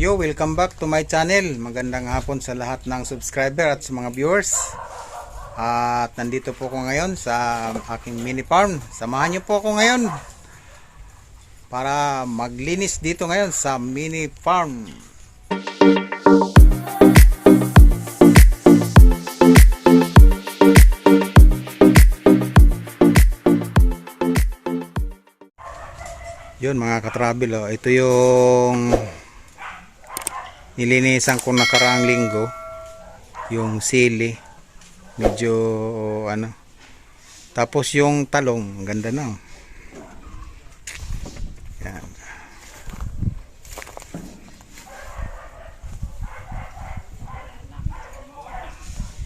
Yo, welcome back to my channel. Magandang hapon sa lahat ng subscriber at sa mga viewers. At nandito po ako ngayon sa aking mini farm. Samahan niyo po ako ngayon para maglinis dito ngayon sa mini farm. Yun mga katrabil, oh. ito yung nilinisan ko nakaraang linggo yung sili. Medyo ano. Tapos yung talong ganda na oh. yan.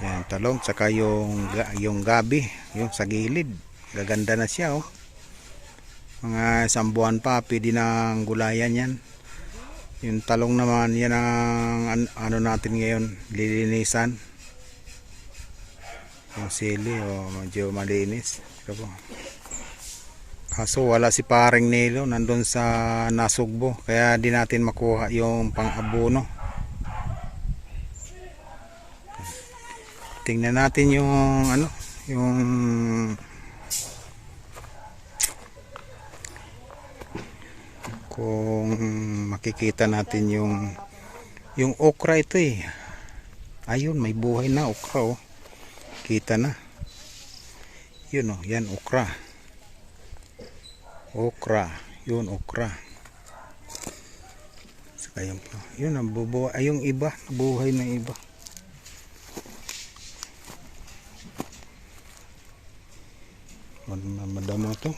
Yan talong tsaka yung yung gabi yung sa gilid. Gaganda na siya oh. Mga isang buwan pa pwede nang gulayan yan yung talong naman, yan ang an- ano natin ngayon, lilinisan. Yung sili, o medyo malinis. Kaso wala si paring Nilo, nandun sa Nasugbo. Kaya di natin makuha yung pang-abono. Tingnan natin yung ano, yung kung makikita natin yung yung okra ito eh ayun may buhay na okra oh kita na yun oh yan okra okra yun okra saka yun pa yun ang bubuhay ay yung iba buhay na iba Mad- madamo to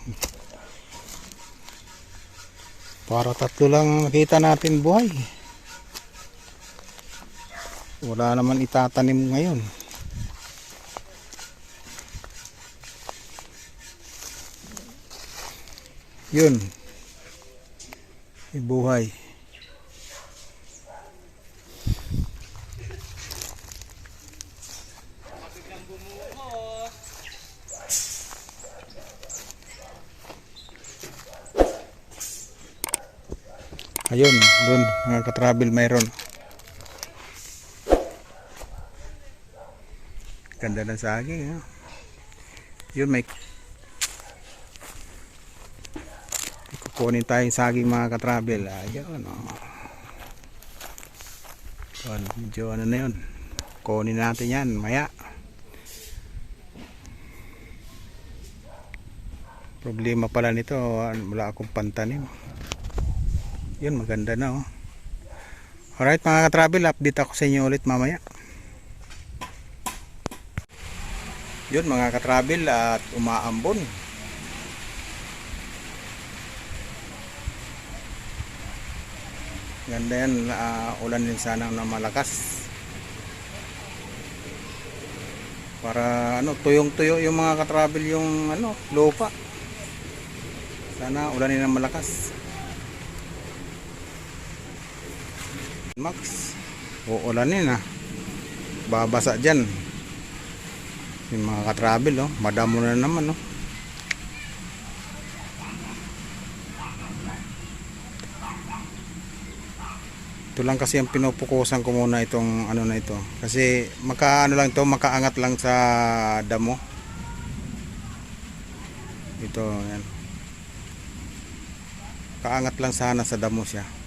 para tatlo lang ang nakita natin buhay. Wala naman itatanim ngayon. Yun. May Ayun, doon mga ka-travel mayroon. Ganda ng saging. Ha? Yun, may kukunin tayong saging mga ka-travel. Ayun, oh. Yun, medyo ano na yun. Kunin natin yan, maya. Problema pala nito, wala akong pantanim. Yun, maganda na oh. Alright mga ka-travel, update ako sa inyo ulit mamaya. Yun mga ka-travel at umaambon. Ganda yan, ah, ulan din sana na malakas. Para ano, tuyong-tuyo yung mga ka-travel yung ano, lupa. Sana ulan din ng malakas. Max. Uulanin ah. Babasa dyan. Yung mga ka-travel oh. Madamo na naman oh. Ito lang kasi ang pinupukusan ko muna itong ano na ito. Kasi maka ano lang to, makaangat lang sa damo. Ito yan. Kaangat lang sana sa damo siya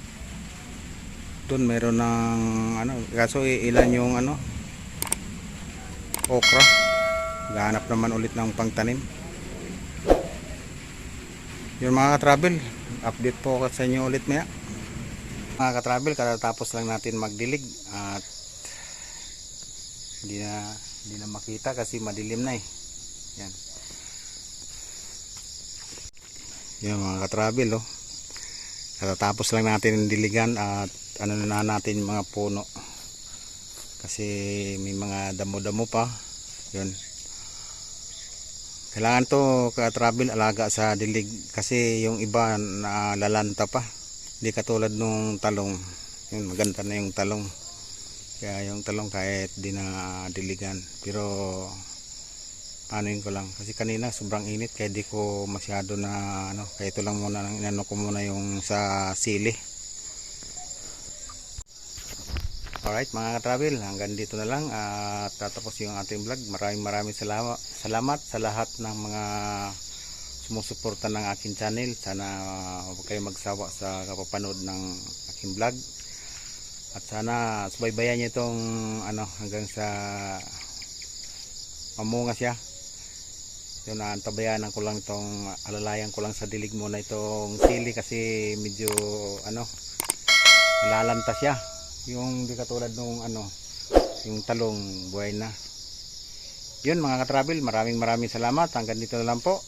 doon meron ng ano kaso ilan yung ano okra. Gahanap naman ulit ng pangtanim. Yun mga ka-travel update po ako sa inyo ulit maya mga ka-travel katatapos lang natin magdilig at hindi na hindi na makita kasi madilim na eh. Yan. Yan mga ka-travel oh. Katatapos lang natin diligan at ano na natin mga puno. Kasi may mga damo-damo pa. Yun. Kailangan to ka-travel alaga sa dilig. Kasi yung iba na lalanta pa. Hindi katulad nung talong. Yun maganda na yung talong. Kaya yung talong kahit di na diligan. Pero yun ko lang. Kasi kanina sobrang init kaya di ko masyado na ano kaya ito lang muna inano ko muna yung sa sili Alright mga ka-travel, hanggang dito na lang at tatapos yung ating vlog. Maraming maraming salamat, salamat sa lahat ng mga sumusuporta ng aking channel. Sana huwag kayo magsawa sa kapapanood ng aking vlog. At sana subaybayan niyo itong ano, hanggang sa mamunga siya. Yun, antabayanan ko lang itong alalayan ko lang sa dilig muna itong sili kasi medyo ano, nalalanta siya yung di katulad nung ano yung talong buhay na. Yun mga ka-travel maraming maraming salamat. Hanggang dito na lang po.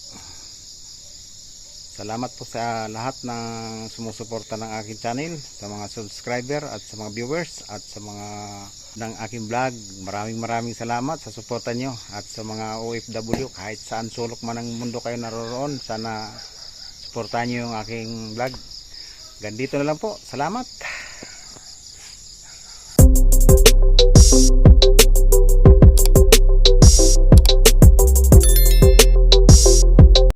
Salamat po sa lahat ng sumusuporta ng aking channel sa mga subscriber at sa mga viewers at sa mga ng aking vlog. Maraming maraming salamat sa suporta nyo at sa mga OFW kahit saan sulok man ng mundo kayo naroroon sana suportahan nyo yung aking vlog. Hanggang dito na lang po. Salamat